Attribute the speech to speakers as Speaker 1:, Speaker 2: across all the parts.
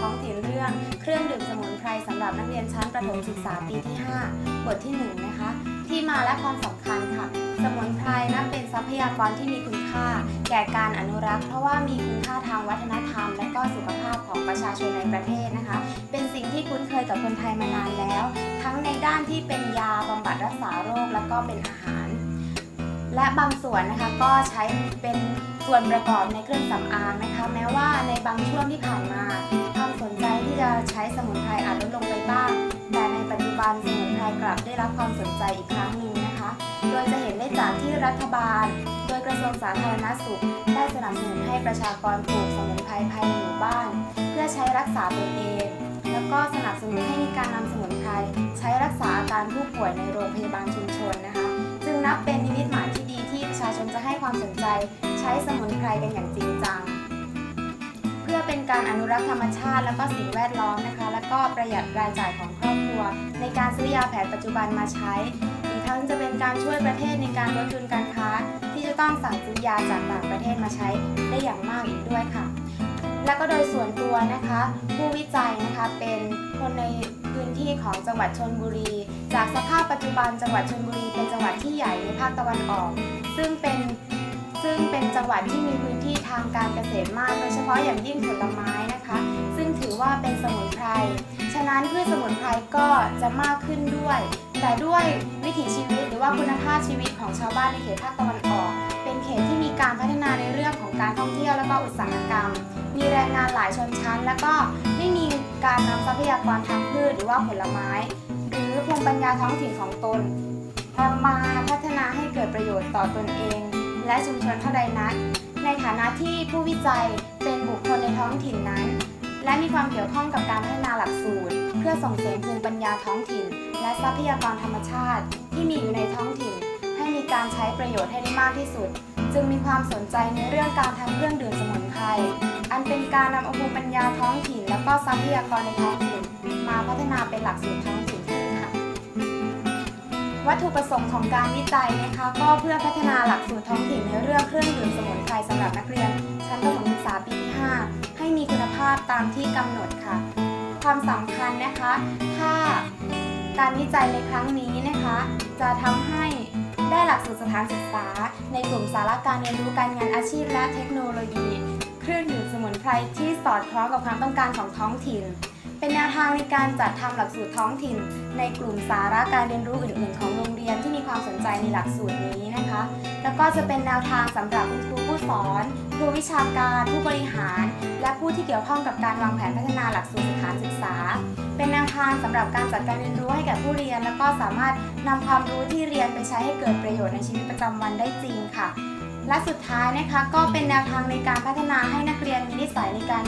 Speaker 1: ท้
Speaker 2: องถิ่นเรื่อง เครื่องดื่มสมุนไพรสำหรับนักเรียนชั้นประถมศึกษาปีที่ 5 บทที่ 1 นะคะ ที่มาและความสำคัญค่ะ สมุนไพรนับเป็นทรัพยากรที่มีคุณค่า แก่การอนุรักษ์ เพราะว่ามีคุณค่าทางวัฒนธรรม และก็สุขภาพของประชาชนในประเทศนะคะ เป็นสิ่งที่คุ้นเคยกับคนไทยมานานแล้ว ทั้งในด้านที่เป็นยาบำบัดรักษาโรคและก็เป็นอาหาร และบางส่วนนะคะก็ใช้เป็นส่วนประกอบในเครื่องสำอางนะคะ แม้ว่าในบางช่วงที่ผ่านมา สนใจที่จะใช้สมุนไพรอาจลดลงไปบ้าง แต่ในปัจจุบันสมุนไพรกลับได้รับความสนใจอีกครั้งหนึ่งนะคะ โดยจะเห็นได้จากที่รัฐบาล โดยกระทรวงสาธารณสุข ได้สนับสนุนให้ประชากรปลูกสมุนไพรภายในหมู่บ้าน เพื่อใช้รักษาตนเอง แล้วก็สนับสนุนให้มีการนำสมุนไพรใช้รักษาอาการผู้ป่วยในโรงพยาบาลชุมชนนะคะ จึงนับเป็นนิมิตหมายที่ดีที่ประชาชนจะให้ความสนใจ ใช้สมุนไพรกันอย่างจริงจัง พื่อเป็นการอนุรักษ์ธรรมชาติ และก็สิ่งแวดล้อมนะคะ และก็ประหยัดรายจ่ายของครอบครัว ในการซื้อยาแผนปัจจุบันมาใช้ อีกทั้งจะเป็นการช่วยประเทศในการลดทุนการค้า ที่จะต้องสั่งซื้อยาจากต่างประเทศมาใช้ได้อย่างมากอีกด้วยค่ะ และก็โดยส่วนตัวนะคะ ผู้วิจัยนะคะเป็นคนในพื้นที่ของจังหวัดชนบุรี จากสภาพปัจจุบันจังหวัดชนบุรี เป็นจังหวัดที่ใหญ่ในภาคตะวันออก ซึ่งเป็น ซึ่งเป็นจังหวัดที่มีพื้นที่ทางการเกษตรมาก โดยเฉพาะอย่างยิ่งผลไม้นะคะ ซึ่งถือว่าเป็นสมุนไพร ฉะนั้นพืชสมุนไพรก็จะมากขึ้นด้วย แต่ด้วยวิถีชีวิตหรือว่าคุณภาพชีวิตของชาวบ้านในเขตภาคตะวันออก เป็นเขตที่มีการพัฒนาในเรื่องของการท่องเที่ยวและก็อุตสาหกรรม มีแรงงานหลายชนชั้น และก็ไม่มีการนำทรัพยากรทางพืชหรือว่าผลไม้ หรือภูมิปัญญาท้องถิ่นของตนนำมาพัฒนาให้เกิดประโยชน์ต่อตนเอง และชุมชนเท่าใดนัก ในฐานะที่ผู้วิจัยเป็นบุคคลในท้องถิ่นนั้น และมีความเกี่ยวข้องกับการพัฒนาหลักสูตร เพื่อส่งเสริมภูมิปัญญาท้องถิ่น และทรัพยากรธรรมชาติ ที่มีอยู่ในท้องถิ่น ให้มีการใช้ประโยชน์ให้ได้มากที่สุด จึงมีความสนใจในเรื่องการทำเครื่องดื่มสมุนไพรอันเป็นการนำเอาภูมิปัญญาท้องถิ่น และก็ทรัพยากรในท้องถิ่น มาพัฒนาเป็นหลักสูตรท้อง วัตถุประสงค์ของการวิจัยนะคะก็เพื่อพัฒนาหลักสูตรท้องถิ่นในเรื่องเครื่องดื่มสมุนไพรสำหรับนักเรียน ชั้นประถมศึกษาปีที่ 5 ให้มีคุณภาพตามที่กำหนดค่ะ ความสำคัญนะคะ ถ้าการวิจัยในครั้งนี้นะคะ จะทำให้ได้หลักสูตรสถานศึกษา ในกลุ่มสาระการเรียนรู้การงานอาชีพและเทคโนโลยี เครื่องดื่มสมุนไพรที่สอดคล้องกับความต้องการของท้องถิ่น เป็นแนวทางในการจัดทำหลักสูตรท้องถิ่น ในกลุ่มสาระการเรียนรู้อื่น ๆ ของโรงเรียนที่มีความสนใจในหลักสูตรนี้นะคะ แล้วก็จะเป็นแนวทางสำหรับคุณครูผู้สอนครูวิชาการผู้บริหาร และผู้ที่เกี่ยวข้องกับการวางแผนพัฒนาหลักสูตรสถานศึกษา เป็นแนวทางสำหรับการจัดการเรียนรู้ให้แก่ผู้เรียน แล้วก็สามารถนำความรู้ที่เรียนไปใช้ให้เกิดประโยชน์ในชีวิตประจำวันได้จริงค่ะและสุดท้ายนะคะก็เป็นแนวทางในการพัฒนาให้นักเรียนมีนิสัยในการ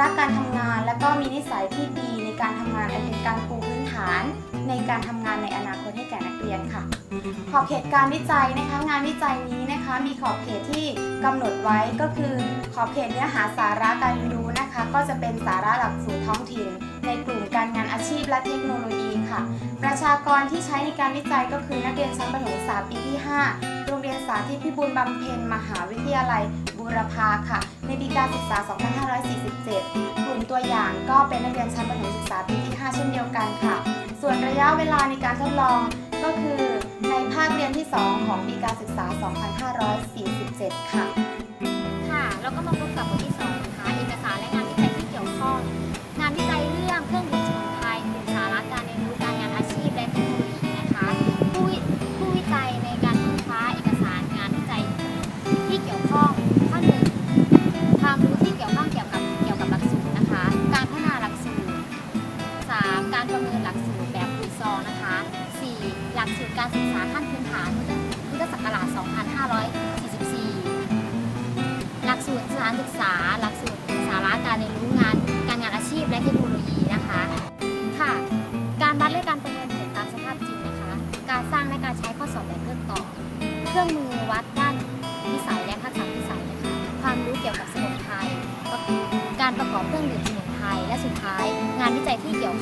Speaker 2: รักการทำงานและก็มีนิสัยที่ดีในการทำงานอันเป็นการปูพื้นฐาน ในการทำงานในอนาคตให้แก่นักเรียนค่ะ ขอบเขตการวิจัยนะคะ งานวิจัยนี้นะคะ มีขอบเขตที่กำหนดไว้ก็คือ ขอบเขตเนื้อหาสาระการเรียนรู้นะคะ ก็จะเป็นสาระหลักสูตรท้องถิ่น ในกลุ่มการงานอาชีพและเทคโนโลยีค่ะ ประชากรที่ใช้ในการวิจัยก็คือนักเรียนชั้นประถมศึกษาปีที่ 5 โรงเรียนสาธิตพิบูลบำเพ็ญมหาวิทยาลัย บุรพาค่ะ ในปีการศึกษา 2547 กลุ่มตัวอย่างก็เป็นนักเรียนชั้นประถมศึกษาปีที่ 5 เช่นเดียวกันค่ะ ส่วนระยะเวลาในการทดลองก็คือในภาคเรียนที่ 2 ของปีการศึกษา 2547 ค่ะ
Speaker 1: ค่ะ แล้วก็มาพบกับบทที่2นะคะเอกสารและงาน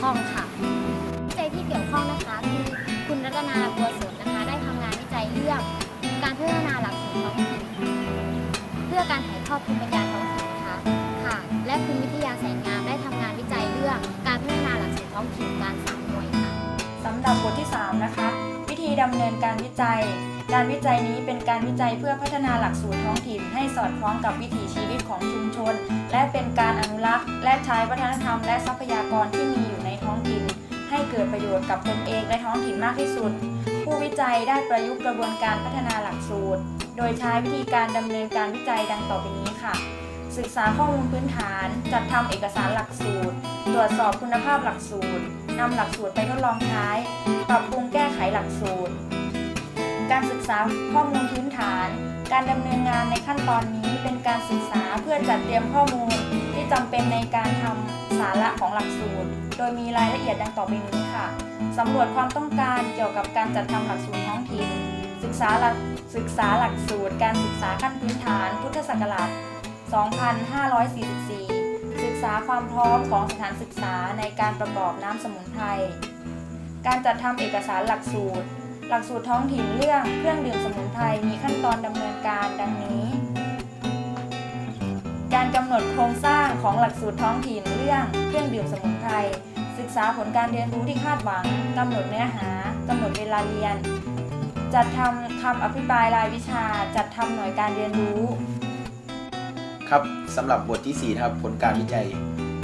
Speaker 1: ข้องค่ะวิจัยที่เกี่ยวข้องนะคะคือคุณรัตนาบัวสนนะคะ ได้ทำงานวิจัยเรื่องการพัฒนาหลักสูตรท้องถิ่นเพื่อการถ่ายทอดภูมิปัญญาท้องถิ่นนะคะค่ะ และคุณวิทยาแสงงามได้ทำงานวิจัยเรื่องการพัฒนาหลักสูตรท้องถิ่นการสามหน่วยค่ะ
Speaker 3: สำหรับบทที่ 3 นะคะ วิธีดำเนินการวิจัย การวิจัยนี้เป็นการวิจัยเพื่อพัฒนาหลักสูตรท้องถิ่นให้สอดคล้องกับวิถีชีวิตของชุมชน และเป็นการอนุรักษ์ และใช้วัฒนธรรม และทรัพยากรที่มีอยู่ในท้องถิ่น ให้เกิดประโยชน์กับตนเองและท้องถิ่นมากที่สุด ผู้วิจัยได้ประยุกต์กระบวนการพัฒนาหลักสูตร โดยใช้วิธีการดำเนินการวิจัยดังต่อไปนี้ค่ะ ศึกษาข้อมูลพื้นฐาน จัดทำเอกสารหลักสูตร ตรวจสอบคุณภาพหลักสูตรนำหลักสูตรไปทดลองใช้ ปรับปรุงแก้ไขหลักสูตร การศึกษาข้อมูลพื้นฐาน การดำเนินงานในขั้นตอนนี้เป็นการศึกษาเพื่อจัดเตรียมข้อมูลที่จำเป็นในการทำสาระของหลักสูตร โดยมีรายละเอียดดังต่อไปนี้ค่ะสำรวจความต้องการเกี่ยวกับการจัดทำหลักสูตรท้องถิ่น ศึกษาหลักศึกษาหลักสูตร การศึกษาขั้นพื้นฐาน พุทธศักราช 2544 ศึกษาความพร้อมของสถานศึกษาในการประกอบน้ำสมุนไพร การจัดทำเอกสารหลักสูตร หลักสูตรท้องถิ่นเรื่องเครื่องดื่มสมุนไพรมีขั้นตอนดำเนินการดังนี้ การกำหนดโครงสร้างของหลักสูตรท้องถิ่นเรื่องเครื่องดื่มสมุนไพรศึกษาผลการเรียนรู้ที่คาดหวังกำหนดเนื้อหากำหนดเวลาเรียน จัดทำคำอภิปรายรายวิชา จัดทำหน่วยการเรียนรู้
Speaker 4: ครับสำหรับบทที่ 4 นะครับผลการวิจัย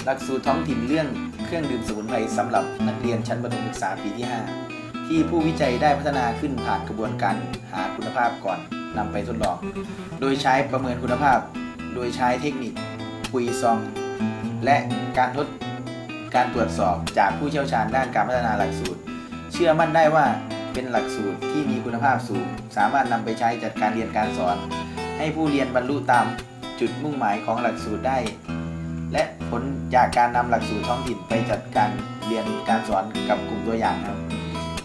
Speaker 4: หลักสูตรท้องถิ่นเรื่องเครื่องดื่มสมุนไพรสำหรับนักเรียนชั้นประถมศึกษาปีที่ 5 ที่ผู้วิจัยได้พัฒนาขึ้นผ่านกระบวนการหาคุณภาพก่อนนำไปทดลอง โดยใช้ประเมินคุณภาพ โดยใช้เทคนิคปุยซอง และการทดการตรวจสอบจากผู้เชี่ยวชาญด้านการพัฒนาหลักสูตร เชื่อมั่นได้ว่าเป็นหลักสูตรที่มีคุณภาพสูง สามารถนำไปใช้จัดการเรียนการสอน ให้ผู้เรียนบรรลุตามจุดมุ่งหมายของหลักสูตรได้ และผลจากการนำหลักสูตรท้องถิ่นไปจัดการเรียนการสอนกับกลุ่มตัวอย่างครับ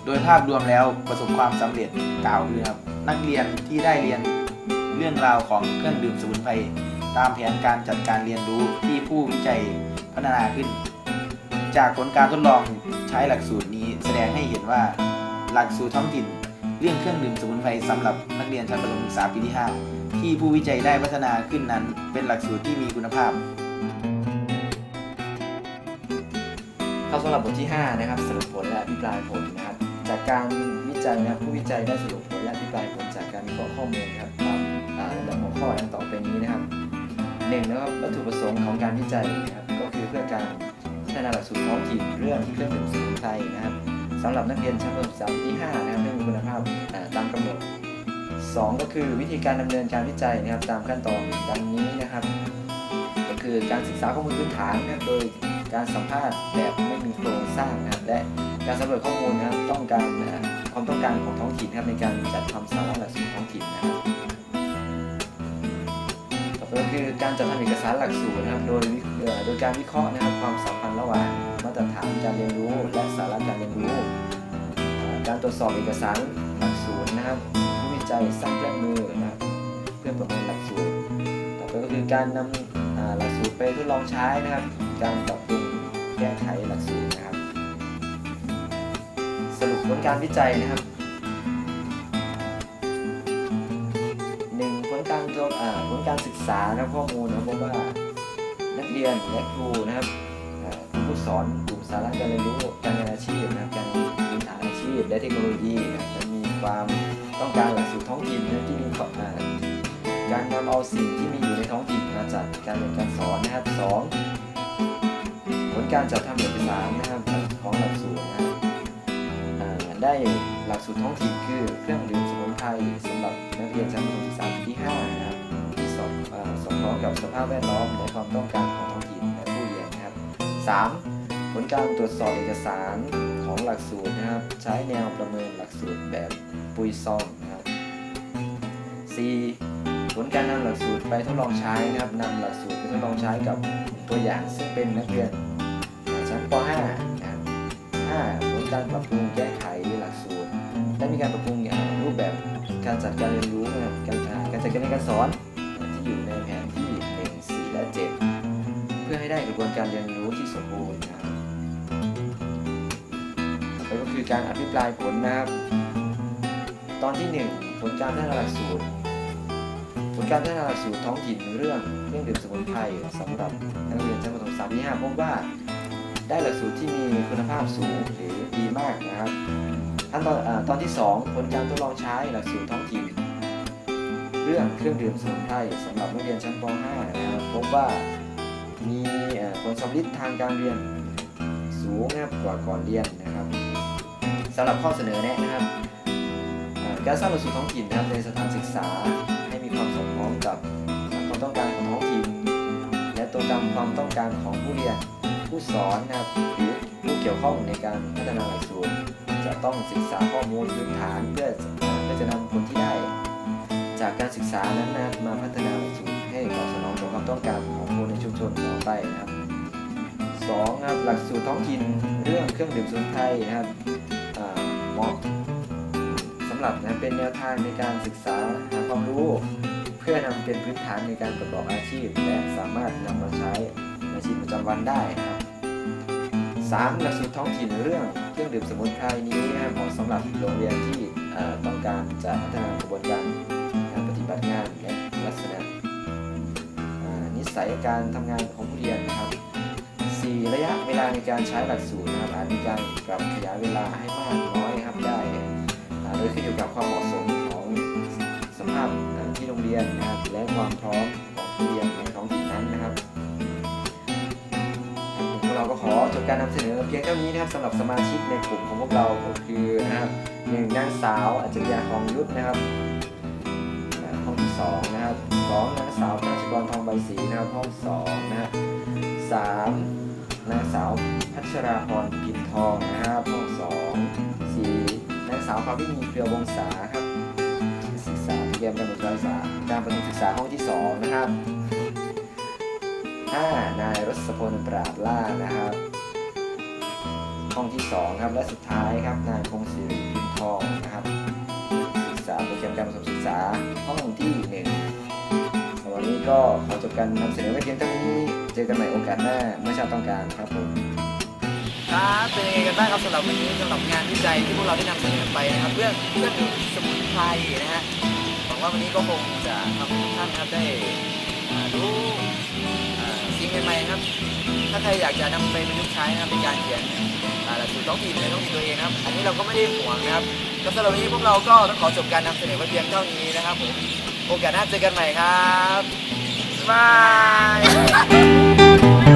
Speaker 4: โดยภาพรวมแล้วประสบความสำเร็จกล่าวคือครับนักเรียนที่ได้เรียนเรื่องราวของเครื่องดื่มสมุนไพรตามแผนการจัดการเรียนรู้ที่ผู้วิจัยพัฒนาขึ้น จากผลการทดลองใช้หลักสูตรนี้แสดงให้เห็นว่าหลักสูตรท้องถิ่น เรื่องเครื่องดื่มสมุนไพรสำหรับนักเรียนชั้นประถมศึกษาปีที่ 5 ที่ผู้วิจัยได้พัฒนาขึ้นนั้น เป็นหลักสูตรที่มีคุณภาพ
Speaker 5: ครับสำหรับบทที่ 5 นะครับสรุปผลและอภิปรายผลนะครับ จากการวิจัยนะครับผู้วิจัยได้สรุปผลและอภิปรายผลจากการวิเคราะห์ข้อมูลครับตามอ่าลำดับหัวข้อดังต่อไปนี้นะครับหนึ่งนะครับวัตถุประสงค์ของการวิจัยนะครับก็คือเพื่อการพัฒนาหลักสูตรท้องถิ่นเรื่องเครื่องดื่มสมุนไพรนะครับสำหรับนักเรียนชั้นประถมศึกษาปีที่5นะครับให้มีคุณภาพตามกำหนดสองก็คือวิธีการดำเนินการวิจัยนะครับตามขั้นตอนดังนี้นะครับ ก็คือการศึกษาข้อมูลพื้นฐานนะครับโดยการสัมภาษณ์แบบไม่มีโครงสร้างนะครับและ การสำรวจข้อมูลนะครับต้องการเอ่อความต้องการของท้องถิ่นครับในการจัดทำสาระหลักสูตรท้องถิ่นนะครับต่อไปก็คือการจัดทำเอกสารหลักสูตรนะครับ โดยโดยการวิเคราะห์นะครับความสัมพันธ์ระหว่างมาตรฐานการเรียนรู้ และสาระการเรียนรู้ การตรวจสอบเอกสารหลักสูตรนะครับผู้วิจัยสร้างเครื่องมือนะครับเพื่อประเมินหลักสูตร ต่อไปก็คือการนำหลักสูตรไปทดลองใช้นะครับ การปรับปรุงแก้ไขหลักสูตร ผลการวิจัยนะครับหนึ่งผลการทดอ่าผลการศึกษานะข้อมูลนะบพบว่านักเรียนและครูนะครับผู้สอนกลุ่มสาระการเรียนรู้การงานอาชีพนะครับการพื้นฐานอาชีพ และเทคโนโลยีนะจะมีความต้องการหลักสูตรท้องถิ่นนะที่มีความอ่าการนำเอาสิ่งที่มีอยู่ในท้องถิ่นมาจัดการเรียนการสอนนะครับสองผลการจัดทำเอกสารนะครับของหลักสูตร ได้หลักสูตรท้องถิ่นคือเครื่องดื่มสมุนไพรสำหรับนักเรียนชั้นประถมศึกษาปีที่5นะครับที่สอดสอดคล้องกับสภาพแวดล้อมและความต้องการของท้องถิ่นและผู้เรียนนะครับสามผลการตรวจสอบเอกสารของหลักสูตรนะครับ ใช้แนวประเมินหลักสูตรแบบปุยซองนะครับสี่ผลการนำหลักสูตรไปทดลองใช้นะครับนำหลักสูตรไปทดลองใช้กับตัวอย่างซึ่งเป็นนักเรียนชั้นป .5 นะครับ 5. การปรับปรุงแก้ไขหลักสูตรได้มีการปรับปรุงอย่างรูปแบบการจัดการเรียนรู้นะครับการการจัดการเรียนการสอนที่อยู่ในแผนที่1 4และ7 เพื่อให้ได้กระบวนการเรียนรู้ที่สมบูรณ์นะครับไปก็คือการอภิปรายผลนะครับตอนที่ 1 ผลการพัฒนาหลักสูตร ผลการพัฒนาหลักสูตรท้องถิ่นเรื่องเครื่องดื่มสมุนไพรสำหรับนักเรียนชั้นประถมศึกษาปีที่5พบว่า ได้หลักสูตรที่มีคุณภาพสูงหรือดีมากนะครับขั้นตอนตอนที่ 2 ผลการทดลองใช้หลักสูตรท้องถิ่นเรื่องเครื่องดื่มสมุนไพรสำหรับนักเรียนชั้นป .5 นะครับพบว่ามีเอ่อผลสำลิดทางการเรียนสูงนะครับกว่าก่อนเรียนนะครับสำหรับข้อเสนอแนะนะครับการสร้างหลักสูตรท้องถิ่นนะครับในสถานศึกษาให้มีความสอดคล้องกับความต้องการของท้องถิ่นและตรงตามความต้องการของผู้เรียน ผู้สอนนะครับหรือผู้เกี่ยวข้องในการพัฒนาหลักสูตรจะต้องศึกษาข้อมูลพื้นฐานเพื่อเพื่อจะนำผลที่ได้ จากการศึกษานั้นนะครับมาพัฒนาหลักสูตรให้ตอบสนองต่อความต้องการของคนในชุมชนต่อไปนะครับสองนะครับหลักสูตรท้องถิ่นเรื่องเครื่องดื่มสมุนไพรนะครับอ่าเหมาะสำหรับนะเป็นแนวทางในการศึกษาหาความรู้ เพื่อนำเป็นพื้นฐานในการประกอบอาชีพ และสามารถนำมาใช้ในชีวิตประจำวันได้นะครับ สามหลักสูตรท้องถิ่นเรื่องเครื่องดื่มสมุนไพรนี้เหมาะสำหรับโรงเรียนที่ต้องการจะพัฒนากระบวนการการปฏิบัติงานและลักษณะนิสัยการทำงานของผู้เรียนนะครับ 4 ระยะเวลาในการใช้หลักสูตรนะครับอาจมีการปรับขยายเวลาให้มากน้อยครับได้โดยขึ้นอยู่กับความเหมาะสมของสภาพที่โรงเรียนนะครับและความพร้อมของผู้เรียน การนำเสนอเพียงเท่านี้นะครับสำหรับสมาชิกในกลุ่มของพวกเราก็คือนะครับหนึ่งนางสาวอัจฉริยาทองยุทธนะครับห้องที่สองนะครับสองนางสาวกาชกรทองใบศรีนะครับห้องสองนะครับสามนางสาวพัชราพรพินทองนะครับห้องสองสี่นางสาวพาวินีเครือวงศาครับศึกษาเตรียมการศึกษาการประถมศึกษาห้องที่สองนะครับห้านายรสพลปราบล่านะครับ ห้องที่สองครับ และสุดท้ายครับนายพงศิริพินทองนะครับศึกษาโปรแกรมการประถมศึกษาห้องที่หนึ่งสำหรับวันนี้ก็ขอจบการนำเสนอไว้เพียงเท่านี้เจอกันใหม่โอกาสหน้าเมื่อชาติต้องการครับผม
Speaker 6: ครับเป็นยังไงกันบ้างครับสำหรับวันนี้สำหรับงานวิจัยที่พวกเราได้นำเสนอไปนะครับเรื่องเครื่องดื่มสมุนไพรนะฮะหวังว่าวันนี้ก็คงจะทำให้ทุกท่านนะครับได้ ครับ ถ้าใครอยากจะนำไปประยุกต์ใช้นะครับในการเขียนอ่าหลักสูตรท้องถิ่นในท้องถิ่นตัวเองนะครับ อันนี้เราก็ไม่ได้ห่วงนะครับก็สำหรับวันนี้พวกเราก็ต้องขอจบการนำเสนอไว้เพียงเท่านี้นะครับผมโอกาสหน้าเจอกันใหม่ครับบ๊ายบาย